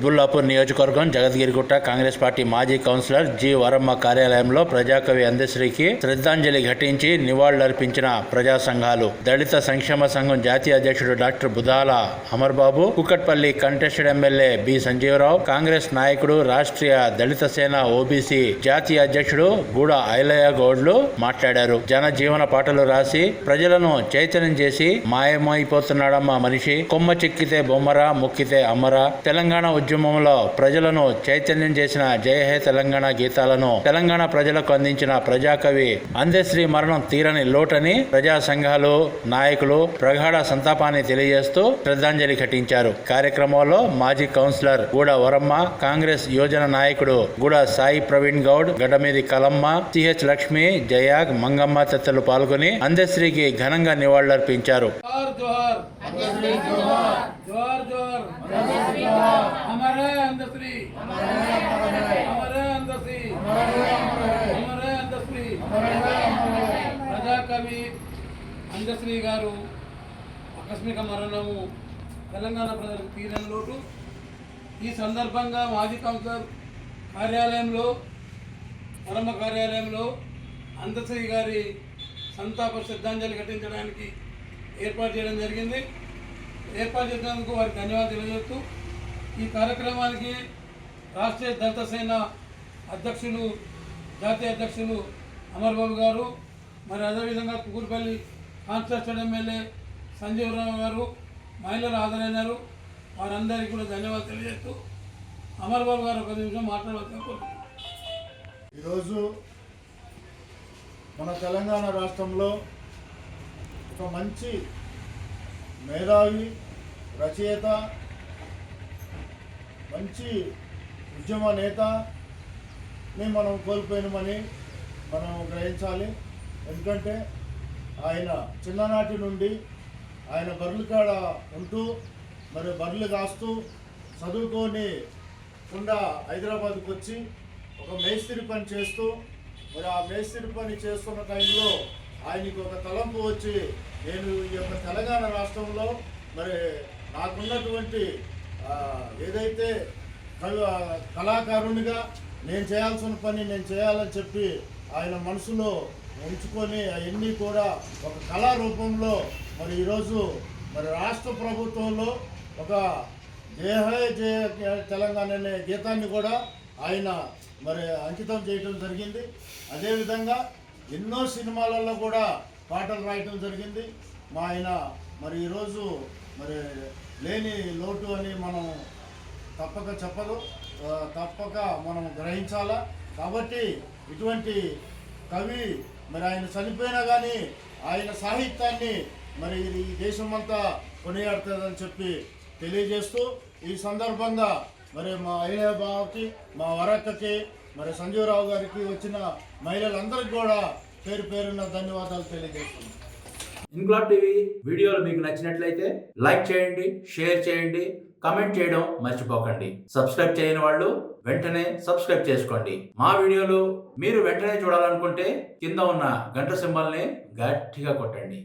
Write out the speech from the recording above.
కుత్బుల్లాపూర్ నియోజకవర్గం జగద్గిరిగుట్ట కాంగ్రెస్ పార్టీ మాజీ councillor G Varamma కార్యాలయంలో ప్రజాకవి అందశ్రీకి శ్రద్ధాంజలి ఘటించి నివాళులర్పించిన ప్రజా సంఘాలు. దళిత సంక్షేమ సంఘం జాతీయ అధ్యక్షుడు doctor Budhala Amarbabu Kukatpally contested MLA B Sanjeevarao Congress నాయకుడు రాష్ట్రీయ దళిత సేన ఓబీసీ జాతీయ అధ్యక్షుడు గూడ ఐలయ్య గౌడ్లు మాట్లాడారు. జన జీవన పాటలు రాసి ప్రజలను చైతన్యం చేసి మాయమైపోతున్నాడమ్మా మనిషి. కొమ్మ చెక్కితే బొమ్మరా మొక్కితే అమ్మరా. తెలంగాణ ఉద్యమంలో ప్రజలను చైతన్యం చేసిన జయ హే తెలంగాణ గీతాలను తెలంగాణ ప్రజలకు అందించిన ప్రజాకవి అందశ్రీ మరణం తీరని లోటని ప్రజా సంఘాలు నాయకులు ప్రగాఢ సంతాపాన్ని తెలియజేస్తూ శ్రద్ధాంజలి ఘటించారు. కార్యక్రమంలో మాజీ కౌన్సిలర్ గూడ వరమ్మ కాంగ్రెస్ యోజన నాయకుడు గూడ సాయి ప్రవీణ్ గౌడ్ గడ్డమీది కలమ్మ సిహెచ్ లక్ష్మి జయాగ్ మంగమ్మ తదితరులు పాల్గొని అందశ్రీకి ఘనంగా నివాళులర్పించారు. जोहार जोहार जोहार जोहार जोहार हमारे अंधश्री हमारे अंधश्री हमारे अंधश्री ప్రజాకవి అందశ్రీ గారు ఆకస్మిక మరణము తెలంగాణ ప్రజలకు తీరని లోటు ఈ సందర్భంగా మాజీ కౌన్సిలర్ కార్యాలయంలో పరమ కార్యాలయంలో అందశ్రీ గారి సంతాప శ్రద్ధాంజలి ఘటించడానికి ఏర్పాటు చేయడం జరిగింది. ఏర్పాటు చేసినందుకు వారికి ధన్యవాదాలు తెలియజేస్తూ ఈ కార్యక్రమానికి రాష్ట్రీయ దళిత సేన అధ్యక్షులు జాతీయ అధ్యక్షులు అమర్బాబు గారు మరి అదేవిధంగా కుకుర్పల్లి కాన్స్టిట్యూషన్ ఎమ్మెల్యే సంజీవరావు గారు మహిళలు హాజరైనారు వారందరికీ కూడా ధన్యవాదాలు తెలియజేస్తూ అమర్బాబు గారు ఒక నిమిషం మాట్లాడవచ్చు ఈరోజు మన తెలంగాణ రాష్ట్రంలో ఒక మంచి మేధావి రచయిత మంచి ఉద్యమ నేతని మనం కోల్పోయినామని మనం గ్రహించాలి. ఎందుకంటే ఆయన చిన్ననాటి నుండి ఆయన బర్రెల కాడ ఉంటూ మరి బర్రెలు కాస్తూ చదువుకొని కుండా హైదరాబాద్కి వచ్చి ఒక మేస్త్రి పని చేస్తూ మరి ఆ మేస్త్రి పని చేస్తున్న టైంలో ఆయనకి ఒక తలంపు వచ్చి నేను ఈ యొక్క తెలంగాణ రాష్ట్రంలో మరి నాకున్నటువంటి ఏదైతే కళాకారునిగా నేను చేయాల్సిన పని నేను చేయాలని చెప్పి ఆయన మనసులో ఉంచుకొని అవన్నీ కూడా ఒక కళారూపంలో మరి ఈరోజు మరి రాష్ట్ర ప్రభుత్వంలో ఒక జయ జయ తెలంగాణ అనే గీతాన్ని కూడా ఆయన మరి అంకితం చేయటం జరిగింది. అదేవిధంగా ఎన్నో సినిమాలలో కూడా పాటలు రాయటం జరిగింది. మా ఆయన మరి ఈరోజు మరి లేని లోటు అని మనం తప్పక చెప్పదు. తప్పక మనం గ్రహించాలా? కాబట్టి ఇటువంటి కవి మరి ఆయన చనిపోయినా కానీ ఆయన సాహిత్యాన్ని మరి ఈ దేశమంతా కొనియాడుతుందని చెప్పి తెలియజేస్తూ ఈ సందర్భంగా మరి మా అయ్య మా వరక్కకి మరి సంజీవరావు గారికి వచ్చిన మహిళలందరికీ కూడా పేరు పేరున్న ధన్యవాదాలు తెలియజేస్తున్నాను ఇంక్లాబ్ టీవీ వీడియోలు మీకు నచ్చినట్లయితే లైక్ చేయండి షేర్ చేయండి కమెంట్ చేయడం మర్చిపోకండి. సబ్స్క్రైబ్ చేయని వాళ్ళు వెంటనే సబ్స్క్రైబ్ చేసుకోండి. మా వీడియోలు మీరు వెంటనే చూడాలనుకుంటే కింద ఉన్న గంట సింబల్ని గట్టిగా కొట్టండి.